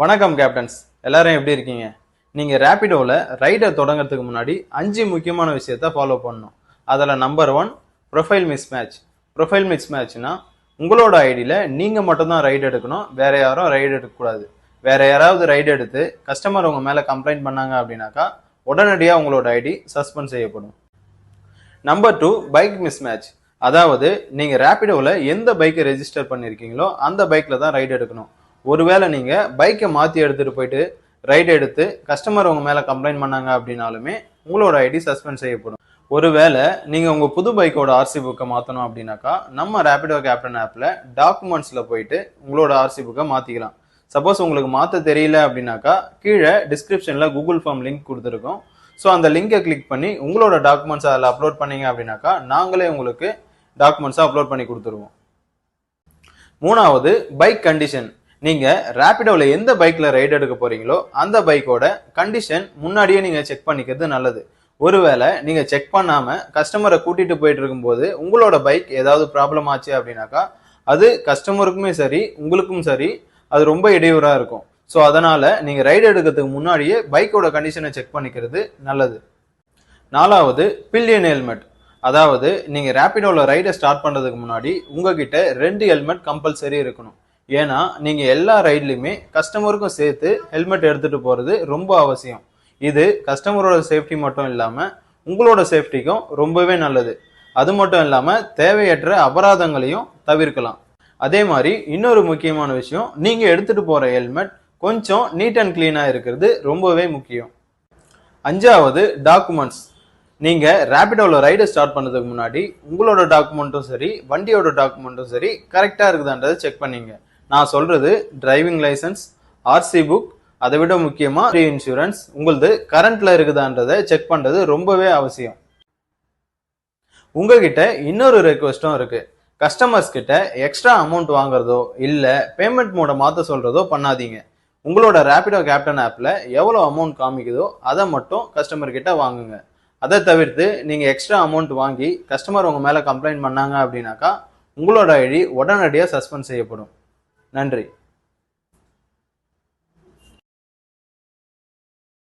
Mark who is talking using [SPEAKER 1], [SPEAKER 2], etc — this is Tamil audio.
[SPEAKER 1] வணக்கம் கேப்டன்ஸ் எல்லாரும் எப்படி இருக்கீங்க? நீங்க ரேபிடோவில் ரைடை தொடங்குறதுக்கு முன்னாடி அஞ்சு முக்கியமான விஷயத்த ஃபாலோ பண்ணணும். அதில் number one profile miss match profile miss மேட்ச்னா உங்களோட ஐடியில் நீங்கள் மட்டும்தான் ரைடு எடுக்கணும் வேற யாரும் ரைடு எடுக்கக்கூடாது. வேற யாராவது ரைடு எடுத்து கஸ்டமர் உங்கள் மேலே கம்ப்ளைண்ட் பண்ணாங்க அப்படின்னாக்கா உடனடியாக உங்களோட ஐடி சஸ்பெண்ட் செய்யப்படும். Number two bike miss match அதாவது நீங்கள் ரேபிடோவில் எந்த பைக்கை ரெஜிஸ்டர் பண்ணியிருக்கீங்களோ அந்த பைக்கில் தான் ரைடு எடுக்கணும். ஒருவேளை நீங்கள் பைக்கை மாற்றி எடுத்துகிட்டு போயிட்டு ரைடு எடுத்து கஸ்டமர் உங்கள் மேலே கம்ப்ளைண்ட் பண்ணாங்க அப்படின்னாலுமே உங்களோட ஐடி சஸ்பெண்ட் செய்யப்படும். ஒருவேளை நீங்கள் உங்கள் புது பைக்கோட ஆர்சி புக்கை மாற்றணும் அப்படின்னாக்கா நம்ம ரேபிடோ கேப்டன் ஆப்பில் டாக்குமெண்ட்ஸில் போயிட்டு உங்களோட ஆர்சி புக்கை மாற்றிக்கலாம் சப்போஸ் உங்களுக்கு மாற்ற தெரியல அப்படின்னாக்கா கீழே டிஸ்கிரிப்ஷனில் கூகுள் ஃபார்ம் லிங்க் கொடுத்துருக்கோம். ஸோ அந்த லிங்கை கிளிக் பண்ணி உங்களோட டாக்குமெண்ட்ஸ் அதில் அப்லோட் பண்ணீங்க அப்படின்னாக்கா நாங்களே உங்களுக்கு டாக்குமெண்ட்ஸை அப்லோட் பண்ணி கொடுத்துருவோம். மூணாவது பைக் கண்டிஷன் நீங்க ரேபிடோவில் எந்த பைக்ல ரைடு எடுக்க போறீங்களோ அந்த பைக்கோட கண்டிஷன் முன்னாடியே நீங்க செக் பண்ணிக்கிறது நல்லது. ஒருவேளை நீங்க செக் பண்ணாம கஸ்டமரை கூட்டிட்டு போயிட்டு இருக்கும்போது உங்களோட பைக் ஏதாவது ப்ராப்ளம் ஆச்சு அப்படின்னாக்கா அது கஸ்டமருக்குமே சரி உங்களுக்கும் சரி அது ரொம்ப இடையூறா இருக்கும். ஸோ அதனால நீங்க ரைடு எடுக்கிறதுக்கு முன்னாடியே பைக்கோட கண்டிஷனை செக் பண்ணிக்கிறது நல்லது. நாலாவது பில்லியன் ஹெல்மெட் அதாவது நீங்க ரேபிடோல ரைடை ஸ்டார்ட் பண்றதுக்கு முன்னாடி உங்ககிட்ட ரெண்டு ஹெல்மெட் கம்பல்சரி இருக்கணும். ஏன்னா நீங்கள் எல்லா ரைட்லையுமே கஸ்டமருக்கும் சேர்த்து ஹெல்மெட் எடுத்துகிட்டு போகிறது ரொம்ப அவசியம். இது கஸ்டமரோட சேஃப்டி மட்டும் இல்லாமல் உங்களோட சேஃப்டிக்கும் ரொம்பவே நல்லது. அது மட்டும் இல்லாமல் தேவையற்ற அபராதங்களையும் தவிர்க்கலாம். அதே மாதிரி இன்னொரு முக்கியமான விஷயம் நீங்கள் எடுத்துகிட்டு போகிற ஹெல்மெட் கொஞ்சம் நீட் அண்ட் க்ளீனாக இருக்கிறது ரொம்பவே முக்கியம். அஞ்சாவது டாக்குமெண்ட்ஸ் நீங்கள் ரேபிடோவில் ரைடு ஸ்டார்ட் பண்ணதுக்கு முன்னாடி உங்களோட டாக்குமெண்ட்டும் சரி வண்டியோட டாக்குமெண்ட்டும் சரி கரெக்டாக இருக்குதான்றதை செக் பண்ணிங்க. நான் சொல்றது டிரைவிங் லைசன்ஸ் ஆர்சி புக் அதை விட முக்கியமா இன்சூரன்ஸ் உங்களது கரண்ட்ல இருக்குதான்றதை செக் பண்றது ரொம்பவே அவசியம். உங்ககிட்ட இன்னொரு ரெக்வஸ்டும் இருக்கு. கஸ்டமர்ஸ் கிட்ட எக்ஸ்ட்ரா அமௌண்ட் வாங்குறதோ இல்ல பேமெண்ட் மோடை மாத்த சொல்றதோ பண்ணாதீங்க. உங்களோட ரேபிடோ கேப்டன் ஆப்ல எவ்வளோ அமௌண்ட் காமிக்குதோ அதை மட்டும் கஸ்டமர் கிட்ட வாங்குங்க. அதை தவிர்த்து நீங்க எக்ஸ்ட்ரா அமௌண்ட் வாங்கி கஸ்டமர் உங்க மேல கம்ப்ளைண்ட் பண்ணாங்க அப்படின்னாக்கா உங்களோட ஐடி உடனடியாக சஸ்பெண்ட் செய்யப்படும். நன்றி.